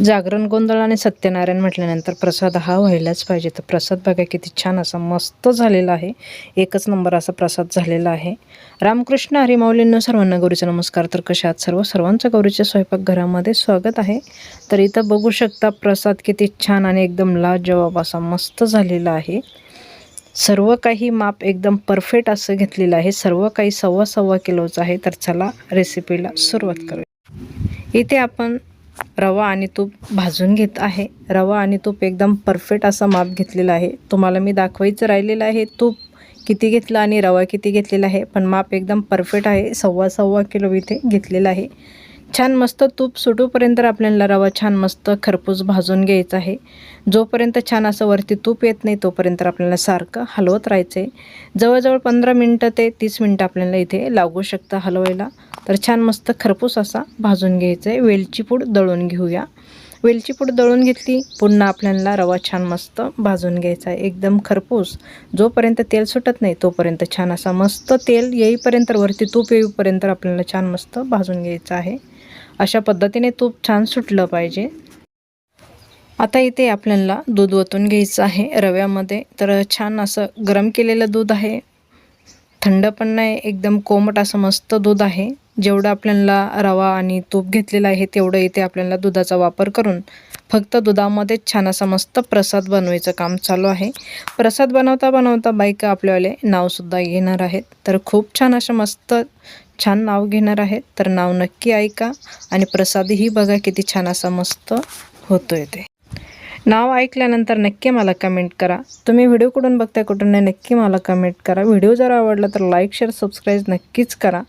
जागरण गोंधळ आणि सत्यनारायण म्हटल्यानंतर प्रसाद हा व्हायलाच पाहिजे. तर प्रसाद बघा किती छान असा मस्त झालेला आहे. एकच नंबर असा प्रसाद झालेला आहे. रामकृष्ण हरिमाऊलींनो सर्वांना गौरीचा नमस्कार. तर कशा आहात सर्व? सर्वांचं गौरीच्या स्वयंपाकघरामध्ये स्वागत आहे. तर इथं बघू शकता प्रसाद किती छान आणि एकदम लाजवाब असा मस्त झालेला आहे. सर्व काही माप एकदम परफेक्ट असं घेतलेलं आहे. सर्व काही सव्वा सव्वा किलोचं आहे. तर चला रेसिपीला सुरुवात करूया. इथे आपण रवा आणि तूप भाजून घेत आहे. रवा आणि तूप एकदम परफेक्ट असा माप घेतलेला आहे. तुम्हाला मी दाखवायचं राहिलेलं आहे तूप किती घेतलं आणि रवा किती घेतलेला आहे पण माप एकदम परफेक्ट आहे. सव्वा सव्वा किलो इथे घेतलेला आहे. छान मस्त तूप सुटूपर्यंत आपल्याला रवा छान मस्त खरपूस भाजून घ्यायचा आहे. जोपर्यंत छान असं वरती तूप येत नाही तोपर्यंत आपल्याला सारखं हलवत राहायचं आहे जवळजवळ पंधरा मिनटं ते तीस मिनटं आपल्याला इथे लागू शकतं हलवायला. तर छान मस्त खरपूस असा भाजून घ्यायचा आहे वेलची पूड दळून घेऊया. वेलची पूड दळून घेतली पुन्हा आपल्याला रवा छान मस्त भाजून घ्यायचा आहे एकदम खरपूस. जोपर्यंत तेल सुटत नाही तोपर्यंत छान असा मस्त तेल येईपर्यंत वरती तूप येईपर्यंत आपल्याला छान मस्त भाजून घ्यायचं आहे. अशा पद्धतीने तूप छान सुटलं पाहिजे. आता इथे आपल्याला दूध ओतून घ्यायचं आहे रव्यामध्ये. तर छान असं गरम केलेलं दूध आहे. थंड पण नाही एकदम कोमट असं मस्त दूध आहे. जेवढं आपल्याला रवा आणि तूप घेतलेलं आहे तेवढं इथे आपल्याला दुधाचा वापर करून फक्त दुधामध्ये छान असा मस्त प्रसाद बनवायचं काम चालू आहे. प्रसाद बनवता बनवता बायका आपल्यावाले नावसुद्धा घेणार आहेत. तर खूप छान असं मस्त छान नाव घेणार आहेत. तर नाव नक्की ऐका आणि प्रसादही बघा किती छान असा मस्त होतो आहे ते. नाव ऐकल्यानंतर नक्की मला कमेंट करा. तुम्ही व्हिडिओ कुठून बघताय कुठून नाही नक्की मला कमेंट करा. व्हिडिओ जर आवडला तर लाईक शेअर सबस्क्राईब नक्कीच करा.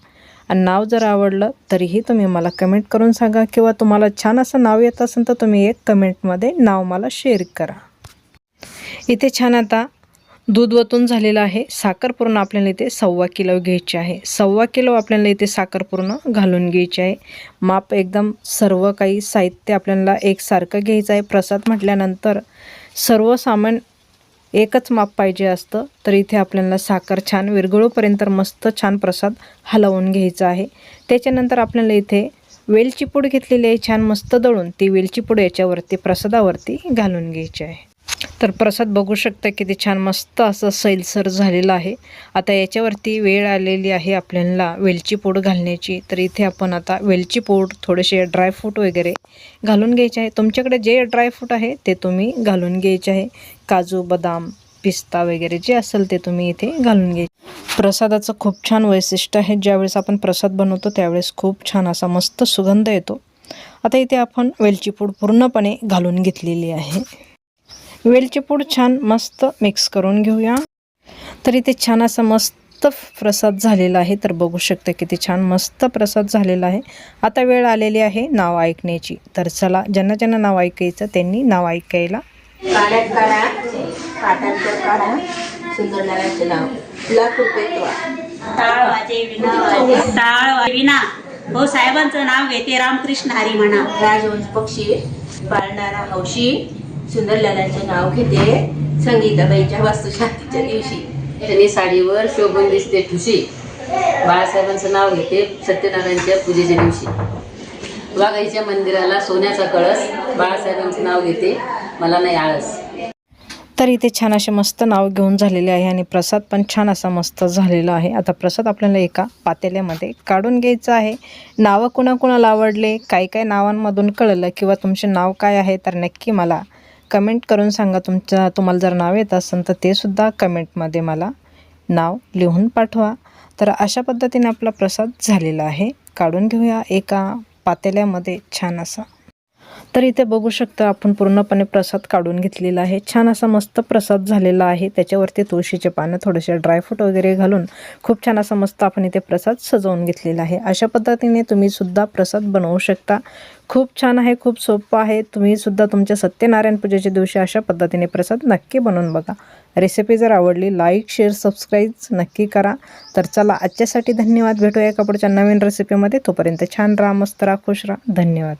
आणि नाव जर आवडलं तरीही तुम्ही मला कमेंट करून सांगा किंवा तुम्हाला छान असं नाव येत असेल तर तुम्ही एक कमेंटमध्ये नाव मला शेअर करा. इथे छान आता दूध वतून झालेलं आहे. साखर पूर्ण आपल्याला इथे सव्वा किलो घ्यायची आहे. सव्वा किलो आपल्याला इथे साखर पूर्ण घालून घ्यायची आहे. माप एकदम सर्व काही साहित्य आपल्याला एकसारखं घ्यायचं आहे. प्रसाद म्हटल्यानंतर सर्व सामान एकच माप पाहिजे असतं तर इथे आपल्याला साखर छान विरघळूपर्यंत मस्त छान प्रसाद हलवून घ्यायचा आहे. त्याच्यानंतर आपल्याला इथे वेलची पूड घेतलेली आहे छान मस्त दळून. ती वेलची पूड याच्यावरती प्रसादावरती घालून घ्यायची आहे. तर प्रसाद बघू शकता किती छान मस्त असं सैलसर झालेलं आहे. आता याच्यावरती वेळ आलेली आहे आपल्याला वेलची पूड घालण्याची. तर इथे आपण आता वेलची पूड थोडेसे ड्रायफ्रूट वगैरे घालून घ्यायचे आहे. तुमच्याकडे जे ड्रायफ्रूट आहे ते तुम्ही घालून घ्यायचे आहे. काजू बदाम पिस्ता वगैरे जे असेल ते तुम्ही इथे घालून घ्यायचे. प्रसादाचं खूप छान वैशिष्ट्य आहे. ज्यावेळेस आपण प्रसाद बनवतो त्यावेळेस खूप छान असा मस्त सुगंध येतो. आता इथे आपण वेलची पूड पूर्णपणे घालून घेतलेली आहे. वेलची पूड छान मस्त मिक्स करून घेऊया. तर इथे छान असा मस्त प्रसाद झालेला आहे. तर बघू शकता किती छान मस्त प्रसाद झालेला आहे. आता वेळ आलेली आहे नाव ऐकण्याची. तर चला ज्यांना ज्यांना नाव ऐकायचं त्यांनी नाव ऐकायला. काड्यात काढा. काटांच्या काढा. सुंदरनारायणचे नाव. लाख रुपये तो टाळ वाजे विना. वाजे टाळ वाजे विना. हो साहेबांचं नाव घेते रामकृष्ण हरी म्हणा. राजवंश पक्षी. पाळणारा हौशी. सुंदरलालांचे नाव घेते संगीताबाईच्या वास्तुशांतीच्या दिवशी. त्यांनी साडीवर शोभून दिसते ठुशी. बाळासाहेबांचं नाव घेते सत्यनारायणच्या पूजेच्या दिवशी. वाघाईच्या मंदिराला सोन्याचा कळस बाळासाहेबांचं नाव घेते मला नाही आळस. तर इथे छान असे मस्त नाव घेऊन झालेले आहे आणि प्रसाद पण छान असा मस्त झालेला आहे. आता प्रसाद आपल्याला एका पातेल्यामध्ये काढून घ्यायचं आहे. नावं कुणाकुणाला आवडले काय काय नावांमधून कळलं किंवा तुमचे नाव काय आहे तर नक्की मला कमेंट करून सांगा तुमच्या तुम्हाला जर नाव येत असेल तर ते सुद्धा कमेंटमध्ये मला नाव लिहून पाठवा. तर अशा पद्धतीने आपला प्रसाद झालेला आहे. काढून घेऊया एका पातेल्यामध्ये छान असा. तर इथे बघू शकता आपण पूर्णपणे प्रसाद काढून घेतलेला आहे. छान असा मस्त प्रसाद झालेला आहे. त्याच्यावरती तुळशीचे पानं थोडेसे ड्रायफ्रूट वगैरे घालून खूप छान असा मस्त आपण इथे प्रसाद सजवून घेतलेला आहे. अशा पद्धतीने तुम्ही सुद्धा प्रसाद बनवू शकता. खूप छान आहे खूप सोपं आहे. तुम्ही सुद्धा तुमच्या सत्यनारायण पूजेच्या दिवशी अशा पद्धतीने प्रसाद नक्की बनवून बघा. रेसिपी जर आवडली लाईक शेअर सबस्क्राईब नक्की करा. तर चला आजच्यासाठी धन्यवाद. भेटूया एका नवीन रेसिपीमध्ये तोपर्यंत छान राहा मस्त राहा खुश राहा. धन्यवाद.